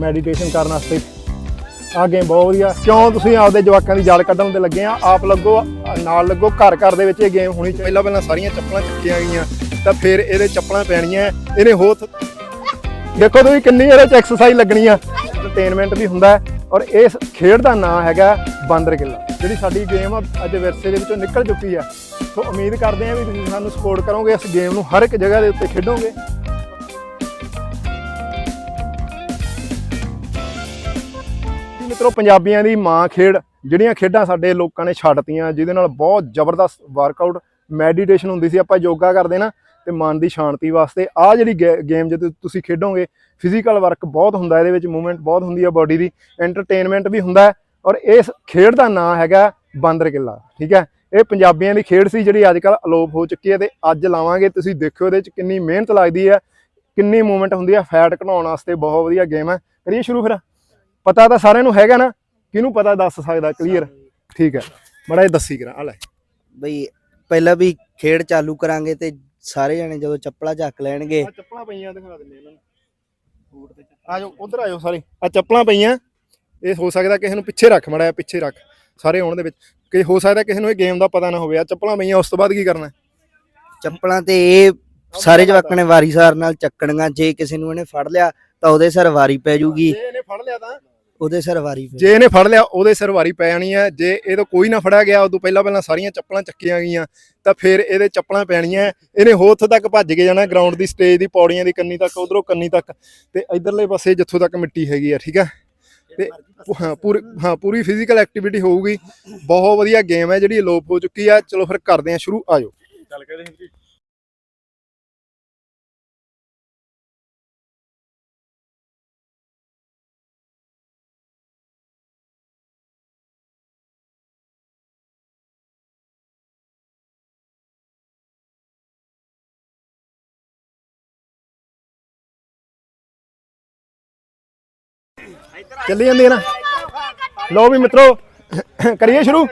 Meditation ਕਰਨ ਵਾਸਤੇ। ਆ ਗੇਮ ਬਹੁਤ ਵਧੀਆ। ਕਿਉਂ ਤੁਸੀਂ ਆਪਦੇ ਜਵਾਕਾਂ ਦੀ ਜਾਲ ਕੱਢਣ ਤੇ ਲੱਗੇ ਆ? ਆਪ ਲੱਗੋ ਨਾਲ ਲੱਗੋ ਘਰ ਘਰ ਦੇ ਵਿੱਚ ਇਹ ਗੇਮ ਹੋਣੀ ਚਾਹੀਦੀ। ਪਹਿਲਾਂ ਪਹਿਲਾਂ ਸਾਰੀਆਂ ਚੱਪਲਾਂ ਚੱਕੀਆਂ ਗਈਆਂ ਤਾਂ ਫਿਰ ਇਹਦੇ ਚੱਪਲਾਂ ਪੈਣੀਆਂ ਇਹਨੇ ਹੋਤ ਦੇਖੋ ਤੁਸੀਂ ਕਿੰਨੀ ਇਹਦੇ ਚ ਐਕਸਰਸਾਈਜ਼ ਲੱਗਣੀ ਆ। ਐਂਟਰਟੇਨਮੈਂਟ ਵੀ ਹੁੰਦਾ ਔਰ ਇਸ ਖੇਡ ਦਾ ਨਾਮ ਹੈਗਾ ਬਾਂਦਰ ਕਿੱਲਾ। ਜਿਹੜੀ ਸਾਡੀ ਗੇਮ ਆ ਅੱਜ ਵਿਰਸੇ ਦੇ ਵਿੱਚੋਂ ਨਿਕਲ ਚੁੱਕੀ ਆ। ਸੋ ਉਮੀਦ ਕਰਦੇ ਆ ਵੀ ਤੁਸੀਂ ਸਾਨੂੰ ਸਪੋਰਟ ਕਰੋਗੇ ਇਸ ਗੇਮ ਨੂੰ ਹਰ ਇੱਕ ਜਗ੍ਹਾ ਦੇ ਉੱਤੇ ਖੇਡੋਗੇ। ਮਿੱਤਰੋ, ਪੰਜਾਬੀਆਂ ਦੀ ਮਾਂ ਖੇਡ, ਜਿਹੜੀਆਂ ਖੇਡਾਂ ਸਾਡੇ ਲੋਕਾਂ ਨੇ ਛੱਡਤੀਆਂ, ਜਿਹਦੇ ਨਾਲ ਬਹੁਤ ਜ਼ਬਰਦਸਤ ਵਰਕਆਊਟ ਮੈਡੀਟੇਸ਼ਨ ਹੁੰਦੀ ਸੀ, ਆਪਾਂ ਯੋਗਾ ਕਰਦੇ ਨਾ, ਤੇ ਮਨ ਦੀ ਸ਼ਾਂਤੀ ਵਾਸਤੇ ਆ ਜਿਹੜੀ ਗੇਮ ਜਦੋਂ ਤੁਸੀਂ ਖੇਡੋਗੇ ਫਿਜ਼ੀਕਲ ਵਰਕ ਬਹੁਤ ਹੁੰਦਾ, ਇਹਦੇ ਵਿੱਚ ਮੂਵਮੈਂਟ ਬਹੁਤ ਹੁੰਦੀ ਹੈ ਬਾਡੀ ਦੀ ਐਂਟਰਟੇਨਮੈਂਟ ਵੀ ਹੁੰਦਾ ਔਰ ਇਸ ਖੇਡ ਦਾ ਨਾਮ ਹੈਗਾ ਬਾਂਦਰ ਕਿੱਲਾ, ਠੀਕ ਹੈ? ਇਹ ਪੰਜਾਬੀਆਂ ਦੀ ਖੇਡ ਸੀ, ਜਿਹੜੀ ਅੱਜ ਕੱਲ ਅਲੋਪ ਹੋ ਚੁੱਕੀ ਹੈ, ਤੇ ਅੱਜ ਲਾਵਾਂਗੇ, ਤੁਸੀਂ ਦੇਖਿਓ ਇਹਦੇ ਵਿੱਚ ਕਿੰਨੀ ਮਿਹਨਤ ਲੱਗਦੀ ਹੈ, ਕਿੰਨੀ ਮੂਵਮੈਂਟ ਹੁੰਦੀ ਹੈ ਫੈਟ ਘਟਾਉਣ ਵਾਸਤੇ ਬਹੁਤ ਵਧੀਆ ਗੇਮ ਹੈ, ਕਰੀਏ ਸ਼ੁਰੂ ਫਿਰ। ਪਤਾ ਤਾਂ ਸਾਰਿਆਂ ਨੂੰ ਹੈਗਾ ਨਾ ਕਿਹਨੂੰ ਪਤਾ ਦੱਸ ਸਕਦਾ ਕਲੀਅਰ ਠੀਕ ਹੈ। ਬੜਾ ਇਹ ਦੱਸੀ ਕਰਾਂ ਆ ਲੈ। ਬਈ ਪਹਿਲਾਂ ਵੀ ਖੇਡ ਚਾਲੂ ਕਰਾਂਗੇ ਤੇ ਸਾਰੇ ਜਣੇ ਜਦੋਂ ਚੱਪਲਾਂ ਚੱਕ ਲੈਣਗੇ। ਆ ਚੱਪਲਾਂ ਪਈਆਂ ਦਿਖਾ ਦਿੰਦੇ ਇਹਨਾਂ ਨੂੰ। ਆ ਜਾਓ ਉਧਰ ਆਇਓ ਸਾਰੇ। ਆ ਚੱਪਲਾਂ ਪਈਆਂ। ਇਹ ਹੋ ਸਕਦਾ ਕਿਸੇ ਨੂੰ ਪਿੱਛੇ ਰੱਖ ਮੜਿਆ ਪਿੱਛੇ ਰੱਖ। ਸਾਰੇ ਆਉਣ ਦੇ ਵਿੱਚ। ਕਿ ਹੋ ਸਕਦਾ ਕਿਸੇ ਨੂੰ ਇਹ ਗੇਮ ਦਾ ਪਤਾ ਨਾ ਹੋਵੇ। ਆ ਚੱਪਲਾਂ ਪਈਆਂ ਉਸ ਤੋਂ ਬਾਅਦ ਕੀ ਕਰਨਾ? ਚੱਪਲਾਂ ਤੇ ਇਹ ਸਾਰੇ ਜਵਾਕਾਂ ਨੇ ਵਾਰੀ ਸਾਰ ਨਾਲ ਚੱਕਣੀਆਂ। ਜੇ ਕਿਸੇ ਨੂੰ ਇਹਨੇ ਫੜ ਲਿਆ ਤਾਂ ਉਹਦੇ ਸਿਰ ਵਾਰੀ ਪੈ ਜੂਗੀ। ਜੇ ਇਹਨੇ ਫੜ ਲਿਆ ਤਾਂ ਉਹਦੇ ਸਿਰ ਵਾਰੀ ਪੈ ਜੇ ਇਹਨੇ ਫੜ ਲਿਆ ਉਹਦੇ ਸਿਰ ਵਾਰੀ ਪੈ ਜਾਣੀ ਹੈ ਜੇ ਇਹ ਤੋਂ ਕੋਈ ਨਾ ਫੜਿਆ ਗਿਆ ਉਦੋਂ ਪਹਿਲਾਂ ਪਹਿਲਾਂ ਸਾਰੀਆਂ ਚੱਪਲਾਂ ਚੱਕੀਆਂ ਗਈਆਂ ਤਾਂ ਫਿਰ ਇਹਦੇ ਚੱਪਲਾਂ ਪੈਣੀਆਂ। ਇਹਨੇ ਹੋਰ ਉੱਥੋਂ ਤੱਕ ਭੱਜ ਕੇ ਜਾਣਾ ਗਰਾਊਂਡ ਦੀ ਸਟੇਜ ਦੀ ਪੌੜੀਆਂ ਦੀ ਕੰਨੀ ਤੱਕ ਉਧਰੋਂ ਕੰਨੀ ਤੱਕ। ਤੇ ਇਧਰਲੇ ਪਾਸੇ ਜਿੱਥੋਂ ਤੱਕ ਮਿੱਟੀ ਹੈਗੀ ਆ ਠੀਕ ਹੈ ਤੇ ਹਾਂ ਪੂਰੀ ਹਾਂ ਪੂਰੀ ਫਿਜ਼ੀਕਲ ਐਕਟੀਵਿਟੀ ਹੋਊਗੀ। ਬਹੁਤ ਵਧੀਆ ਗੇਮ ਹੈ ਜਿਹੜੀ ਅਲੋਪ ਹੋ ਚੁੱਕੀ ਆ। ਚਲੋ ਫਿਰ ਕਰਦੇ ਆ ਸ਼ੁਰੂ ਆਜੋ। ਚੱਲ ਕੇ ਚੱਲੀ ਜਾਂਦੀ ਹੈ ਨਾ। ਲਓ ਵੀ ਮਿੱਤਰੋ, ਕਰੀਏ ਸ਼ੁਰੂ।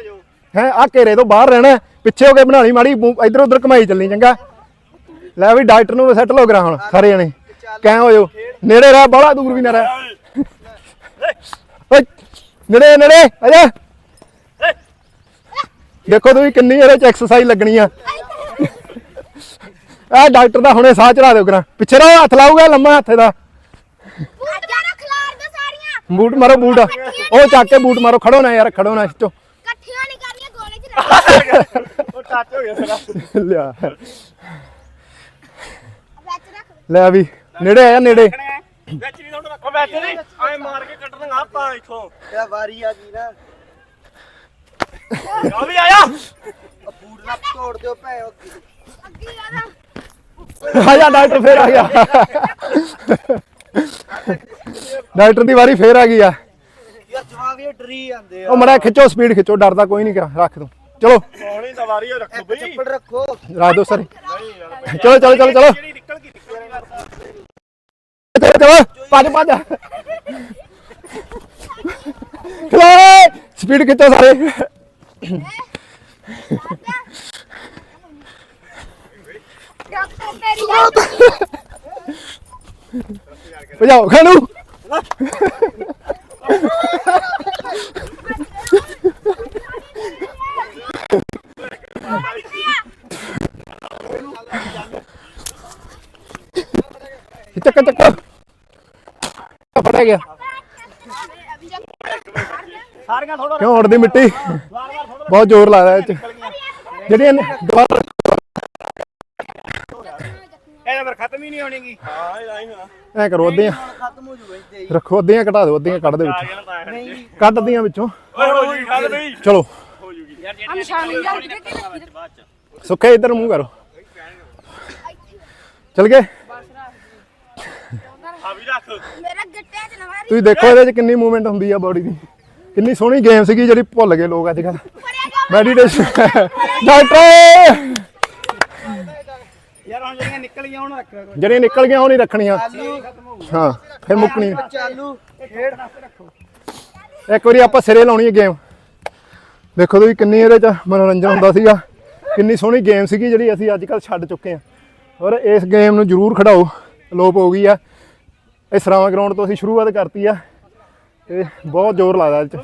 ਹੈ ਆ ਘੇਰੇ ਤੋਂ ਬਾਹਰ ਰਹਿਣਾ ਪਿੱਛੇ ਹੋ ਕੇ ਬਣਾਣੀ ਮਾੜੀ ਇਧਰ ਉਧਰ ਕਮਾਈ ਚੱਲਣੀ ਚੰਗਾ। ਲੈ ਵੀ ਡਾਕਟਰ ਨੂੰ ਸੈੱਟ ਲੋ ਕਰਾ ਹੁਣ, ਸਾਰੇ ਜਣੇ। ਕਹਿ ਹੋ? ਜਾਓ ਨੇੜੇ ਰਹਿ, ਬਾਹਲਾ ਦੂਰ ਵੀ ਨਾ ਰਹਿ। ਓਏ, ਨੇੜੇ ਨੇੜੇ, ਆ ਦੇਖੋ ਤੁਸੀਂ ਕਿੰਨੀ ਇਹਦੇ ਚ ਐਕਸਰਸਾਈਜ਼ ਲੱਗਣੀ ਆ। ਆ ਡਾਕਟਰ ਦਾ ਹੁਣੇ ਸਾਹ ਚੜਾ ਦਿਓ ਕਰਾਂ। ਪਿੱਛੇ ਰਹੋ, ਹੱਥ ਲਾਊਗਾ ਲੰਮਾ ਹੱਥ ਦਾ ਬੂਟਾਂ ਨੂੰ ਖਿਲਾਰ ਦੋ ਸਾਰੀਆਂ ਬੂਟ ਮਾਰੋ ਬੂਟ। ਉਹ ਚੱਕ ਕੇ ਬੂਟ ਮਾਰੋ ਖੜੋ ਨਾ ਯਾਰ ਖੜੋ ਨਾ ਇੱਚੋ ਇਕੱਠੀਆਂ ਨਹੀਂ ਕਰਨੀਆਂ ਗੋਲੇ 'ਚ ਰੱਖ। ਉਹ ਟੱਚ ਹੋ ਗਿਆ ਸਾਰਾ। ਲਿਆ। ਵਿੱਚ ਰੱਖ। ਲੈ ਵੀ ਨੇੜੇ ਆਇਆ ਨੇੜੇ। ਵਿੱਚ ਨਹੀਂ ਤੁਹਾਨੂੰ ਰੱਖੋ ਵਿੱਚ ਨਹੀਂ। ਐ ਮਾਰ ਕੇ ਕੱਢਣਾ ਆਪਾਂ ਇੱਥੋਂ। ਇਹ ਵਾਰੀ ਆ ਗਈ ਨਾ। ਆ ਵੀ ਆਇਆ। ਬੂਟ ਨਾ ਤੋੜ ਦਿਓ ਭੈ ਅੱਗੇ ਆਦਾ ਆ ਜਾ ਡਾਕਟਰ ਫੇਰ ਆ ਗਿਆ। ਡਾਕਟਰ ਦੀ ਵਾਰੀ ਫੇਰ ਆ ਗਈ ਆ। ਯਾਰ ਜਵਾਬ ਇਹ ਡਰੀ ਜਾਂਦੇ ਆ। ਉਹ ਮੜਾ ਖਿੱਚੋ ਸਪੀਡ ਖਿੱਚੋ ਡਰਦਾ ਕੋਈ ਨਹੀਂ ਕਰਾ ਰੱਖ ਦੋ। ਚਲੋ। ਸੋਹਣੀ ਸਵਾਰੀ ਹੋ ਰੱਖੋ ਬਈ। ਚੱਪਲ ਰੱਖੋ। ਰੱਖ ਦੋ ਸਾਰੇ ਚਲੋ ਚਲੋ ਚਲੋ ਚਲੋ। ਜਿਹੜੀ ਨਿਕਲ ਗਈ ਨਿਕਲ ਗਈ। ਚਲੋ ਚਲੋ। ਭੱਜ ਭੱਜ। ਚਲੋ ਸਪੀਡ ਖਿੱਚੋ ਸਾਰੇ। ਡਾਕਟਰ ਤੇਰੀ ਭਜਾਓ ਖਾਣੂ। ਚੱਕ ਚੱਕ ਫੜਿਆ ਗਿਆ। ਸਾਰੀਆਂ ਥੋੜਾ ਕਿਉਂ ਉੜਦੀ ਮਿੱਟੀ। ਬਹੁਤ ਜ਼ੋਰ ਲੱਗਦਾ ਇਹ ਚ। ਜਿਹੜੀਆਂ ਦੁਬਾਰਾ ਇਹ ਫਿਰ ਖਤਮ ਹੀ ਨਹੀਂ ਹੋਣੀਗੀ। ਹਾਂ ਇਹ ਆਈ ਨਾ ਐ ਕਰੋ ਅੱਧੀਆਂ ਖਤਮ ਹੋ ਜੂਗਾ ਇੱਥੇ। ਰੱਖੋ ਅੱਧੀਆਂ ਘਟਾ ਦਿਓ ਅੱਧੀਆਂ ਕੱਢ ਦੇ ਆ ਵਿੱਚ ਨਹੀਂ। ਕੱਢ ਅੱਧੀਆਂ ਵਿੱਚੋਂ। ਓਏ ਹੋ ਜੀ ਖਾ ਬਈ ਚਲੋ। ਹੋ ਜੂਗੀ। ਹਮ ਸ਼ਾਮਿਲ ਜਾ ਕੇ ਰੱਖੀ ਬਾਅਦ ਚ। ਸੁੱਖੇ ਇੱਧਰ ਮੂੰਹ ਕਰੋ। ਚਲ ਗਏ? ਆ ਵੀ ਰੱਖ। ਮੇਰਾ ਗੱਟਿਆਂ 'ਚ ਨਾ ਮਾਰੀ। ਤੁਸੀਂ ਦੇਖੋ ਇਹਦੇ ਚ ਕਿੰਨੀ ਮੂਵਮੈਂਟ ਹੁੰਦੀ ਆ ਬਾਡੀ ਦੀ। ਕਿੰਨੀ ਸੋਹਣੀ ਗੇਮ ਸੀਗੀ ਜਿਹੜੀ ਭੁੱਲ ਗਏ ਲੋਕ ਅੱਜ ਕੱਲ ਮੈਡੀਟੇਸ਼ਨ ਡਾਕਟਰ! ਯਾਰ ਹੁਣ ਜਿਹੜੀਆਂ ਨਿਕਲ ਗਈਆਂ ਹੁਣ ਰੱਖ ਜਿਹੜੀਆਂ ਨਿਕਲ ਗਈਆਂ ਉਹ ਨਹੀਂ ਰੱਖਣੀਆਂ। ਹਾਂ ਫਿਰ ਮੁੱਕਣੀ। ਚਾਲੂ ਖੇਡ ਰੱਖੋ। ਇੱਕ ਵਾਰੀ ਆਪਾਂ ਸਿਰੇ ਲਾਉਣੀ ਹੈ ਗੇਮ ਦੇਖੋ ਤੁਸੀਂ ਕਿੰਨੀ ਇਹਦੇ ਚ ਮਨੋਰੰਜਨ ਹੁੰਦਾ ਸੀਗਾ। ਕਿੰਨੀ ਸੋਹਣੀ ਗੇਮ ਸੀਗੀ ਜਿਹੜੀ ਅਸੀਂ ਅੱਜ ਕੱਲ ਛੱਡ ਚੁੱਕੇ ਹਾਂ। ਔਰ ਇਸ ਗੇਮ ਨੂੰ ਜ਼ਰੂਰ ਖਿਡਾਓ। ਲੋਪ ਹੋ ਗਈ ਆ। ਇਹ ਸਰਾਵਾਂ ਗਰਾਊਂਡ ਤੋਂ ਅਸੀਂ ਸ਼ੁਰੂਆਤ ਕਰਤੀ ਆ। ਤੇ ਬਹੁਤ ਜ਼ੋਰ ਲੱਗਦਾ ਇਹ 'ਚ।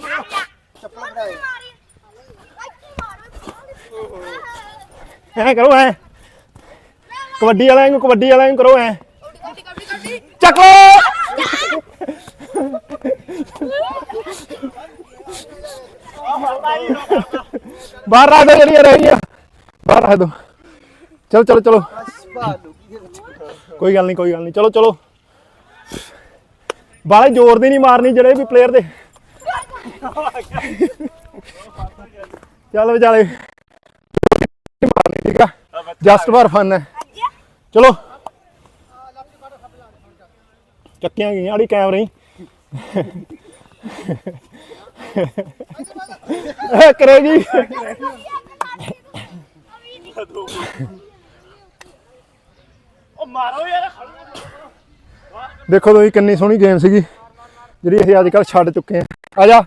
ਐ ਕਰੋ ਐ। ਕਬੱਡੀ ਵਾਲਿਆਂ ਨੂੰ, ਕਬੱਡੀ ਵਾਲਿਆਂ ਨੂੰ ਕਰੋ ਐ। ਚੱਕ ਲੋ ਬਾਹਰ ਰੱਖ ਦੋ ਜਿਹੜੀਆਂ ਰਹਿ ਗਈਆਂ। ਬਾਹਰ ਰੱਖ ਦੋ। ਚਲੋ ਚਲੋ ਚਲੋ। ਕੋਈ ਗੱਲ ਨਹੀਂ, ਕੋਈ ਗੱਲ ਨਹੀਂ। ਚਲੋ ਚਲੋ। ਬਾਲੇ ਜ਼ੋਰ ਦੀ ਨਹੀਂ ਮਾਰਨੀ ਜਿਹੜੇ ਵੀ ਪਲੇਅਰ ਦੇ। ਚੱਲ ਵਿਚਾਲੇ ਮਾਰਨੀ ਠੀਕ ਆ। ਜਸਟ ਫਾਰ ਫਨ ਹੈ। ਚਲੋ। ਚੱਕੀਆਂ ਗਈਆਂ ਆੜੀ ਕੈਮਰੇ ਹੀ। ਕਰੋ ਜੀ। ਉਹ ਮਾਰੋ ਯਾਰ। ਦੇਖੋ ਤੁਸੀਂ ਕਿੰਨੀ ਸੋਹਣੀ ਗੇਮ ਸੀਗੀ ਜਿਹੜੀ ਅਸੀਂ ਅੱਜ ਕੱਲ ਛੱਡ ਚੁੱਕੇ ਆ ਆ ਜਾ।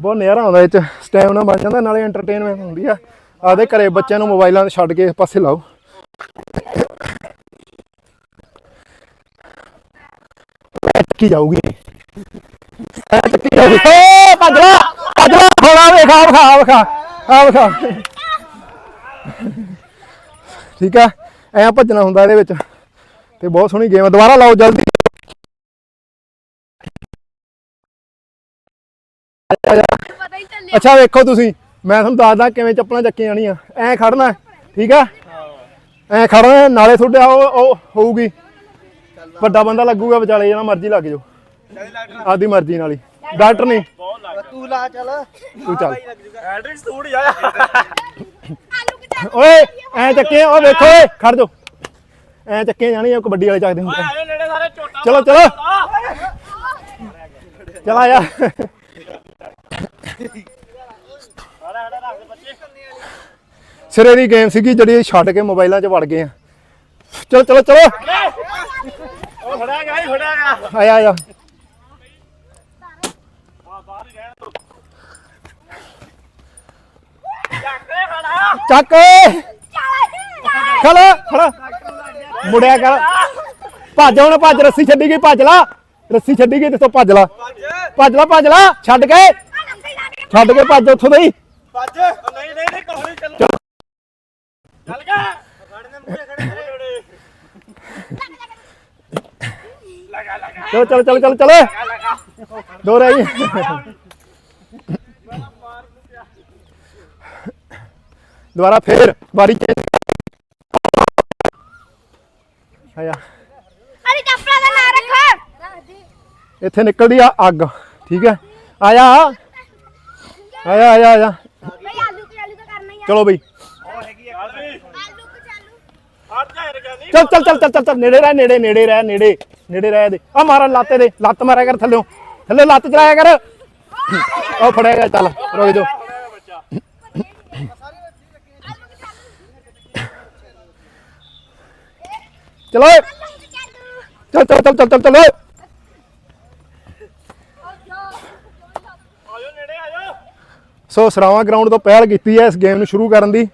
ਬਹੁਤ ਨਜ਼ਾਰਾ ਆਉਂਦਾ ਇਹ ਚ। ਸਟੈਮਿਨਾ ਬਣ ਜਾਂਦਾ ਨਾਲੇ ਐਂਟਰਟੇਨਮੈਂਟ ਹੁੰਦੀ ਆ। ਆਪਦੇ ਘਰੇ ਬੱਚਿਆਂ ਨੂੰ ਮੋਬਾਈਲਾਂ ਤੇ ਛੱਡ ਕੇ ਇਸ ਪਾਸੇ ਲਾਓ। ਕੀ ਜਾਊਗੀ। ਐ ਜਾਊਗੀ। ਓ ਭੱਜ ਲਾ ਭੱਜ ਲਾ ਵਿਖਾ ਵਿਖਾ ਆ ਵਿਖਾ। ਠੀਕ ਆ, ਐ ਭੱਜਣਾ ਹੁੰਦਾ ਇਹਦੇ ਵਿੱਚ। ਤੇ ਬਹੁਤ ਸੋਹਣੀ ਗੇਮ ਆ। ਦੁਬਾਰਾ ਲਾਓ ਜਲਦੀ। ਅੱਛਾ, ਵੇਖੋ ਤੁਸੀਂ। ਮੈਂ ਤੁਹਾਨੂੰ ਦੱਸਦਾ ਕਿਵੇਂ ਚੱਪਲਾਂ ਚੱਕੀਆਂ ਜਾਣੀਆਂ। ਐ ਖੜਨਾ ਠੀਕ ਆ? ਐ ਖੜਨਾ ਨਾਲੇ ਤੁਹਾਡੇ ਉਹ ਉਹ ਹੋਊਗੀ। ਵੱਡਾ ਬੰਦਾ ਲੱਗੂਗਾ ਵਿਚਾਲੇ ਜਿਹੜਾ ਮਰਜ਼ੀ ਲੱਗ ਜਾਓ। ਆਦੀ ਮਰਜ਼ੀ ਨਾਲ ਹੀ। ਡਾਕਟਰ ਨਹੀਂ। ਤੂੰ ਲਾ ਚੱਲ। ਤੂੰ ਚੱਲ। ਐਡਰਿਕ ਸਟੂਡ ਜਾ ਓਏ ਐ ਚੱਕੇ ਉਹ ਵੇਖੋ ਓਏ ਖੜ ਜਾਓ। ਐ ਚੱਕੇ ਜਾਣੀਆਂ ਕਬੱਡੀ ਵਾਲੇ ਚੱਕਦੇ ਹੁੰਦੇ ਆ। ਚਲੋ ਚਲੋ। ਚਲ ਆ ਜਾ ਸਾਰਾ ਸਾਡਾ ਰੱਖ ਦੇ ਬੱਚੇ ਸਿਰੇ ਦੀ ਗੇਮ ਸੀਗੀ ਜਿਹੜੀ ਛੱਡ ਕੇ ਮੋਬਾਈਲਾਂ 'ਚ ਵੜ ਗਏ ਆ। ਚਲੋ ਚਲੋ ਚਲੋ। ਉਹ ਫੜਿਆ ਗਿਆ ਹੀ ਫੜਿਆ ਗਿਆ ਆਇਆ ਆਇਆ। ਆ ਬਾਹਰ ਹੀ ਰਹਿਣ ਦੋ ਚੱਕ। ਖੜਾ ਖੜਾ। ਮੁੜਿਆ ਕਰ। ਭੱਜ ਹੁਣ ਭੱਜ। ਰੱਸੀ ਛੱਡੀ ਗਈ ਭੱਜ ਲਾ। ਰੱਸੀ ਛੱਡੀ ਗਈ ਤੇ ਭੱਜ ਲਾ। ਭੱਜ ਲਾ ਭੱਜ ਲਾ। ਛੱਡ ਕੇ। ਛੱਡ ਕੇ ਭੱਜ ਉੱਥੋਂ ਦੇ ਹੀ। ਭੱਜ। ਨਹੀਂ ਨਹੀਂ ਨਹੀਂ ਕੋਹਣੀ ਚੱਲ ਗਿਆ ਖੜਨੇ ਮੂਹਰੇ ਖੜੇ ਖੜੇ ਲਗਾ ਲਗਾ ਚਲੋ ਚਲੋ ਚਲੋ ਚਲੋ ਚਲੋ ਲਗਾ ਦੋ ਰਹਿ ਗਈ ਦੁਬਾਰਾ ਫੇਰ ਵਾਰੀ ਚੇਂਜ ਆਇਆ ਅਰੇ ਚੱਪਲਾਂ ਦਾ ਨਾਂ ਰੱਖ ਇੱਥੇ ਨਿਕਲਦੀ ਆ ਅੱਗ ਠੀਕ ਹੈ ਆਇਆ ਆਇਆ ਆਇਆ ਆਇਆ ਬਈ ਆਲੂ ਕਿ ਆਲੂ ਤਾਂ ਕਰਨਾ ਹੀ ਆ ਚਲੋ ਬਈ ਉਹ ਹੈਗੀ ਆ ਆਲੂ ਆਲੂ ਕਿ ਚਾਲੂ ਹਟ ਜਾ ਯਾਰ ਕਹਿੰਦੀ ਚੱਲ ਚੱਲ ਚੱਲ ਚੱਲ ਚੱਲ ਚੱਲ ਨੇੜੇ ਰਹਿ ਨੇੜੇ ਨੇੜੇ ਰਹਿ ਨੇੜੇ ਨੇੜੇ ਰਹਿ ਦੇ। ਆ ਮਾਰਾ ਲੱਤ ਦੇ ਲੱਤ ਮਾਰਿਆ ਕਰ ਥੱਲੇ। ਥੱਲੇ ਲੱਤ ਚਲਾਇਆ ਕਰ। ਉਹ ਫੜਿਆ ਗਿਆ ਚੱਲ ਰੁਕ ਜਾ ਬੱਚਾ ਚਲੋ ਚਾਲੂ ਚੱਲ ਚੱਲ ਚੱਲ ਚੱਲ ਚੱਲ ਸੋ ਸਰਾਵਾਂ ਗਰਾਊਂਡ ਤੋਂ ਪਹਿਲ ਕੀਤੀ ਹੈ ਇਸ ਗੇਮ ਨੂੰ ਸ਼ੁਰੂ ਕਰਨ ਦੀ।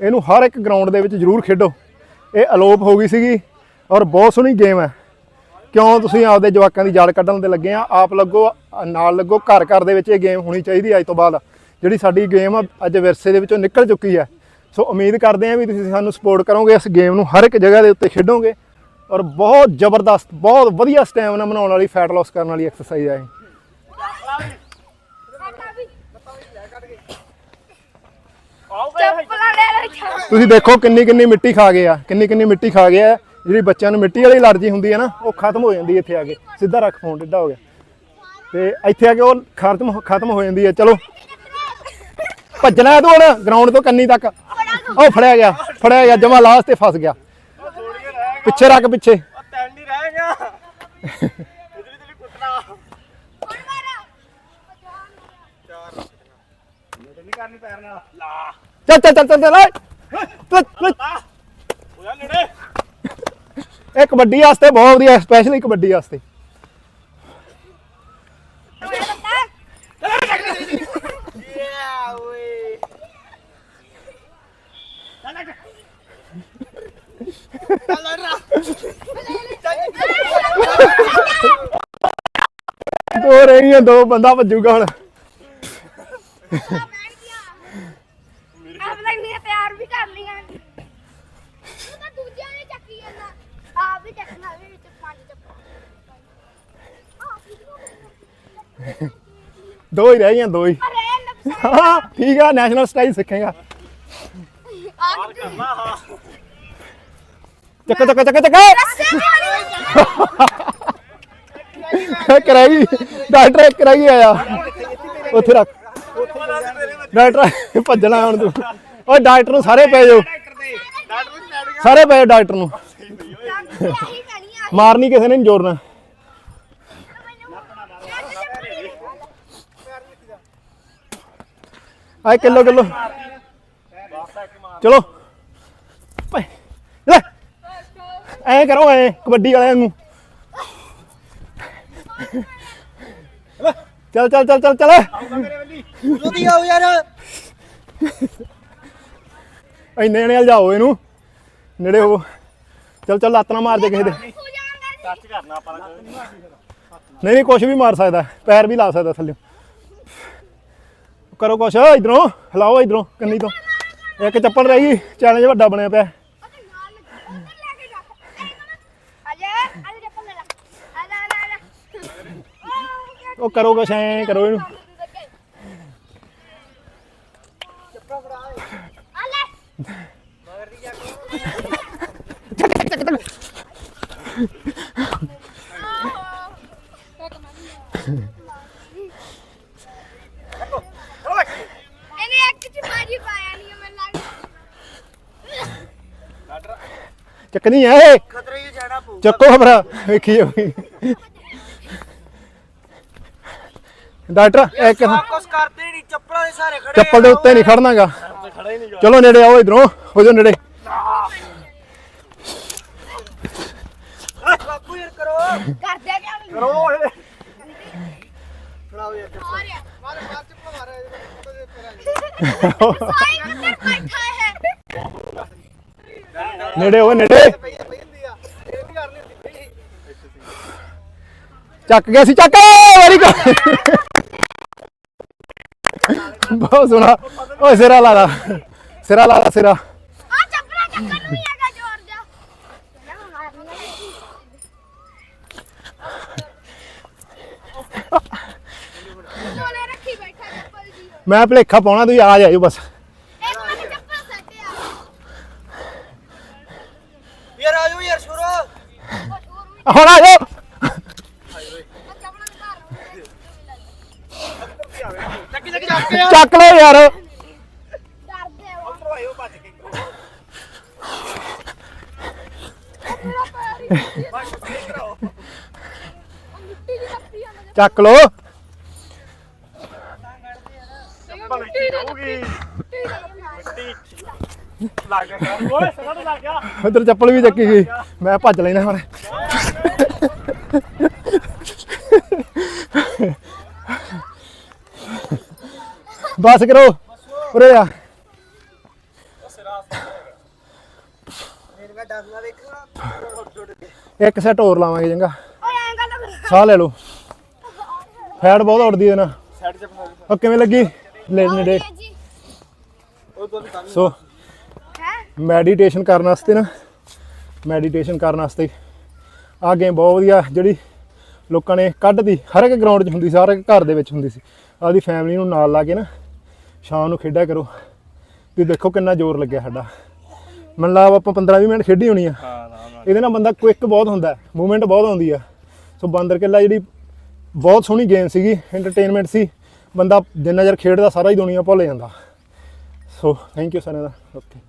ਇਹਨੂੰ ਹਰ ਇੱਕ ਗਰਾਊਂਡ ਦੇ ਵਿੱਚ ਜ਼ਰੂਰ ਖੇਡੋ। ਇਹ ਅਲੋਪ ਹੋ ਗਈ ਸੀਗੀ ਔਰ ਬਹੁਤ ਸੋਹਣੀ ਗੇਮ ਹੈ। ਕਿਉਂ ਤੁਸੀਂ ਆਪਦੇ ਜਵਾਕਾਂ ਦੀ ਜਾਲ ਕੱਢਣ ਦੇ ਲੱਗੇ ਆ? ਆਪ ਲੱਗੋ, ਨਾਲ ਲੱਗੋ, ਘਰ ਘਰ ਦੇ ਵਿੱਚ ਇਹ ਗੇਮ ਹੋਣੀ ਚਾਹੀਦੀ ਅੱਜ ਤੋਂ ਬਾਅਦ। ਜਿਹੜੀ ਸਾਡੀ ਗੇਮ ਅੱਜ ਵਿਰਸੇ ਦੇ ਵਿੱਚੋਂ ਨਿਕਲ ਚੁੱਕੀ ਹੈ। ਸੋ ਉਮੀਦ ਕਰਦੇ ਹਾਂ ਵੀ ਤੁਸੀਂ ਸਾਨੂੰ ਸਪੋਰਟ ਕਰੋਗੇ, ਇਸ ਗੇਮ ਨੂੰ ਹਰ ਇੱਕ ਜਗ੍ਹਾ ਦੇ ਉੱਤੇ ਖੇਡੋਗੇ। ਔਰ ਬਹੁਤ ਜ਼ਬਰਦਸਤ, ਬਹੁਤ ਵਧੀਆ ਸਟੈਮਿਨਾ ਬਣਾਉਣ ਵਾਲੀ ਫੈਟ ਲਾਸ ਕਰਨ ਵਾਲੀ ਐਕਸਰਸਾਈਜ਼ ਹੈ ਇਹ ਆਓ ਬਈ ਚੱਪਲਾਂ ਲੈ ਲੈ ਚੱਲ। ਤੁਸੀਂ ਦੇਖੋ ਕਿੰਨੀ ਕਿੰਨੀ ਮਿੱਟੀ ਖਾ ਗਏ ਆ ਕਿੰਨੀ ਕਿੰਨੀ ਮਿੱਟੀ ਖਾ ਗਏ ਆ। ਜਿਹੜੀ ਬੱਚਿਆਂ ਨੂੰ ਮਿੱਟੀ ਵਾਲੀ ਅਲਰਜੀ ਹੁੰਦੀ ਹੈ ਨਾ ਉਹ ਖਤਮ ਹੋ ਜਾਂਦੀ ਹੈ ਇੱਥੇ ਆ ਕੇ। ਸਿੱਧਾ ਰੱਖ ਫੋਨ ਟਿੱਡਾ ਹੋ ਗਿਆ। ਤੇ ਇੱਥੇ ਆ ਕੇ ਉਹ ਖਤਮ ਖਤਮ ਹੋ ਜਾਂਦੀ ਹੈ ਚਲੋ। ਭੱਜਣਾ ਹੈ ਤੂੰ ਹੁਣ ਗਰਾਊਂਡ ਤੋਂ ਕੰਨੀ ਤੱਕ। ਉਹ ਫੜਿਆ ਗਿਆ ਫੜਿਆ ਗਿਆ ਜਮਾ ਲਾਸਟ ਤੇ ਫਸ ਗਿਆ। ਗਿਆ ਪਿੱਛੇ ਰੱਖ ਪਿੱਛੇ। ਉਹ ਤੈਨ ਨਹੀਂ ਰਹਿ ਗਿਆ। ਕਰਨੀ ਪੈਰ ਨਾਲ। ਚੱਲ ਚੱਲ ਚੱਲ ਚੱਲ ਚੱਲ ਓਏ। ਚੱਲ, ਚੱਲ। ਹੋ ਜਾ ਨੇੜੇ। ਇਹ ਕਬੱਡੀ ਵਾਸਤੇ ਬਹੁਤ ਵਧੀਆ ਸਪੈਸ਼ਲੀ ਕਬੱਡੀ ਵਾਸਤੇ। ਯਾ ਓਏ ਚੱਲ ਦੋ ਦੋ ਬੰਦਾ ਭੱਜੂਗਾ ਹੁਣ। ਦੋ ਹੀ ਰਹਿ ਗਈਆਂ ਦੋ ਹੀ। ਹਾਂ ਠੀਕ ਆ ਨੈਸ਼ਨਲ ਸਟਾਈਲ ਸਿੱਖੇਗਾ। ਚੱਕ ਚੱਕ ਚੱਕ ਚੱਕ। ਕਰਾਈ ਡਾਕਟਰ ਇੱਕ ਰਹਿ ਗਿਆ ਆ ਉੱਥੇ ਰੱਖ। ਡਾਕਟਰ ਭੱਜਣਾ ਹੁਣ ਤੂੰ। ਓਏ ਡਾਕਟਰ ਨੂੰ ਸਾਰੇ ਪੈ ਜਾਓ। ਸਾਰੇ ਪੈ ਜਾਓ ਡਾਕਟਰ ਨੂੰ। ਮਾਰਨੀ ਕਿਸੇ ਨੇ ਨਹੀਂ ਜੋੜਨਾ। ਆਏ ਕਿਲੋ ਕਿਲੋ। ਚਲੋ। ਲੈ। ਐ ਕਰੋ ਐ ਕਬੱਡੀ ਵਾਲਿਆਂ ਨੂੰ। ਚੱਲ ਚੱਲ ਚੱਲ ਚੱਲ ਚੱਲ। ਜੁਦੀ ਆਓ ਯਾਰ। ਇੰਨੇ ਜਣੇ ਜਾਓ ਇਹਨੂੰ। ਨੇੜੇ ਹੋ। ਚੱਲ ਚੱਲ ਲੱਤ ਨਾ ਮਾਰ ਦੇ ਕਿਸੇ ਦੇ। ਟੱਚ ਕਰਨਾ ਆਪਾਂ ਨਹੀਂ ਨਹੀਂ ਕੁਛ ਵੀ ਮਾਰ ਸਕਦਾ। ਪੈਰ ਵੀ ਲਾ ਸਕਦਾ ਥੱਲੇ। ਕਰੋ ਕੁਛ ਇਧਰੋਂ, ਹਿਲਾਓ ਇਧਰੋਂ, ਕੰਨੀ ਤੋਂ। ਇੱਕ ਚੱਪਲ ਰਹਿ ਗਈ ਚੈਲੰਜ ਵੱਡਾ ਬਣਿਆ ਪਿਆ। ਉਹ ਕਰੋ ਕੁਛ, ਐ ਕਰੋ ਇਹਨੂੰ ਆ ਲੈ ਇਹਨੇ ਇੱਕ ਚ ਬਾਜੀ ਪਾਇਆ ਨਹੀਂ ਮੈਨੂੰ ਲੱਗਦਾ ਚੱਕਣੀ ਐ ਇਹ। ਖਤਰੇ ਹੀ ਜਾਣਾ ਪਊ ਚੱਕੋ ਖਬਰਾ ਵੇਖੀ ਜਾਊਗੀ ਡਾਕਟਰ ਇੱਕ ਕੁਛ ਕਰਦੇ ਨਹੀਂ ਚੱਪਲਾਂ ਦੇ ਸਾਰੇ ਖੜੇ ਚੱਪਲ ਦੇ ਉੱਤੇ ਨਹੀਂ ਖੜਨਾਗਾ। ਖੜਾ ਹੀ ਨਹੀਂ ਚਲੋ ਨੇੜੇ ਆਓ ਇਧਰੋਂ ਹੋ ਜਾਓ ਨੇੜੇ। ਬਾਪੂ ਯਾਰ ਕਰੋ। ਕਰਦੇ ਕਿਆ ਨਹੀਂ? ਕਰੋ ਓਏ ਫੜਾਓ ਯਾਰ ਆ ਰਿਹਾ ਮਾਰ ਮਾਰ ਚੱਪਲ ਮਾਰ। ਸਾਈ ਕਿੱਧਰ ਬੈਠਾ ਹੈ ਨੇੜੇ ਹੋ ਨੇੜੇ। ਚੱਕ ਗਿਆ ਸੀ, ਚੱਕ। ਵੈਰੀ ਗੁੱਡ ਬਹੁਤ ਸੋਹਣਾ। ਓਏ, ਸਿਰਾ ਲਾ ਲਾ। ਸਿਰਾ ਲਾ ਲਾ, ਸਿਰਾ। ਆ ਚੱਪੜਾ ਚੱਕਰ ਨੂੰ ਹੈਗਾ ਜ਼ੋਰ ਜਾ ਮੈਂ ਭਲੇਖਾ ਪਾਉਣਾ, ਤੁਸੀਂ ਆ ਜਾਇਓ ਬਸ ਇੱਕ ਵਾਰੀ ਚੱਪਲ ਸੱਟੇ ਆ ਯਾਰ ਆਜੋ ਯਾਰ ਸ਼ੁਰੂ ਉਹ ਦੂਰ ਵੀ ਹੁਣ ਆ ਜਾਓ। ਚੱਪਲਾਂ ਚੱਕੀ ਚੱਕੀ ਚੱਕ ਕੇ ਚੱਕ ਲਓ ਯਾਰ। ਡਰਦੇ ਆ ਭੱਜ ਕੇ ਮਿੱਟੀ ਦੀ ਆ ਮੇਰੇ ਚੱਕ ਲਓ। ਮਿੱਟੀ ਲੱਪੀ ਲੱਗ ਗਿਆ ਓਏ ਸੜਾ ਲੱਗ ਗਿਆ ਉਧਰ ਚੱਪਲ ਵੀ ਚੱਕੀ ਗਈ ਮੈਂ ਭੱਜ ਲੈਣਾ ਹੁਣ। ਬਸ ਕਰੋ ਉਰੇ ਆ। ਇੱਕ ਸੈਟ ਹੋਰ ਲਾਵਾਂਗੇ ਚੰਗਾ ਸਾਹ ਲੈ ਲਓ। ਫੈਟ ਬਹੁਤ ਉੱਡਦੀ ਹੈ ਨਾ ਉਹ ਕਿਵੇਂ ਲੱਗੀ? ਲੈ ਨੇੜੇ ਸੋ ਹੈ? ਮੈਡੀਟੇਸ਼ਨ ਕਰਨ ਵਾਸਤੇ ਨਾ ਮੈਡੀਟੇਸ਼ਨ ਕਰਨ ਵਾਸਤੇ ਆ ਗੇਮ ਬਹੁਤ ਵਧੀਆ ਜਿਹੜੀ ਲੋਕਾਂ ਨੇ ਕੱਢਦੀ ਹਰ ਇੱਕ ਗਰਾਊਂਡ 'ਚ ਹੁੰਦੀ ਸੀ ਹਰ ਇੱਕ ਘਰ ਦੇ ਵਿੱਚ ਹੁੰਦੀ ਸੀ। ਆਪਦੀ ਫੈਮਿਲੀ ਨੂੰ ਨਾਲ ਲਾ ਕੇ ਨਾ ਸ਼ਾਮ ਨੂੰ ਖੇਡਿਆ ਕਰੋ। ਤੁਸੀਂ ਦੇਖੋ ਕਿੰਨਾ ਜ਼ੋਰ ਲੱਗਿਆ ਸਾਡਾ। ਮੈਨੂੰ ਲੱਗਦਾ ਆਪਾਂ 15-20 ਮਿੰਟ ਖੇਡੀ ਹੋਣੀ ਆ। ਇਹਦੇ ਨਾਲ ਬੰਦਾ ਕੁਇਕ ਬਹੁਤ ਹੁੰਦਾ ਮੂਵਮੈਂਟ ਬਹੁਤ ਆਉਂਦੀ ਆ। ਸੋ ਬਾਂਦਰ ਕਿੱਲਾ ਜਿਹੜੀ ਬਹੁਤ ਸੋਹਣੀ ਗੇਮ ਸੀਗੀ ਐਂਟਰਟੇਨਮੈਂਟ ਸੀ। ਬੰਦਾ ਜਿੰਨਾ ਚਿਰ ਖੇਡਦਾ ਸਾਰਾ ਹੀ ਦੁਨੀਆ ਭੁੱਲ ਜਾਂਦਾ। ਸੋ ਥੈਂਕ ਯੂ ਸਾਰਿਆਂ ਦਾ। ਓਕੇ